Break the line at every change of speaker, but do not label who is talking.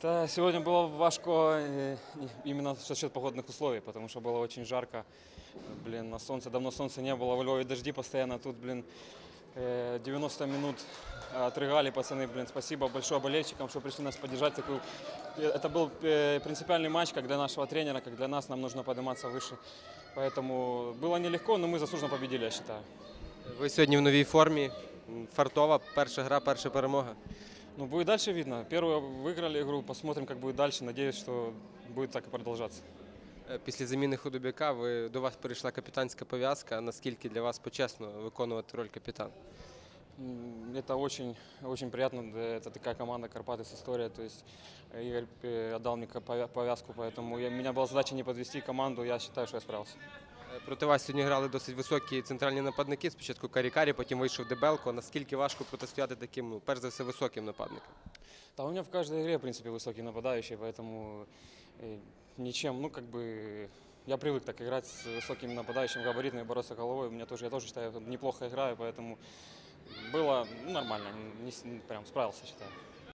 Та сьогодні було важко е, іменно за счет погодних условий, тому що було дуже жарко. Блін, на сонце, давно сонця не було, в Львові дожди постійно, тут, блін, е, 90 минут отрыгали пацаны, блин, спасибо большое болельщикам, что пришли нас поддержать. Такую... э, Это был э, принципиальный матч, как для нашего тренера, как для нас, нам нужно подниматься выше. Поэтому было нелегко, но мы заслуженно победили, я считаю.
Ви сьогодні в новій формі. М, Фартова, перша гра, перша перемога.
Ну, будет дальше видно. Первую выиграли игру, посмотрим, как будет дальше. Надеюсь, что будет так и продолжаться.
Е, Після заміни худобяка ви до вас перейшла капітанська пов'язка. Наскільки для вас почесно виконувати роль капітана?
М, Это очень, очень приятно. да, Это такая команда Карпаты с историей. То есть э, Игорь э, отдал мне ка- повя- повязку, поэтому я, у меня была задача не подвести команду. Я считаю, что я справился.
Е, Проти вас сьогодні грали досить високі центральні нападники. Спочатку Карікарі, потім вийшов Дебелко. Наскільки важко протистояти таким, ну, перш за все, високим нападникам?
Да, у меня в каждой игре, в принципе, высокий нападающий, поэтому э, ничем, ну, как бы, я привык так играть с высоким нападающим, габаритным, и бороться головой. У меня тоже, я тоже считаю, неплохо играю, поэтому было ну, нормально, не, с- прям справился, считаю.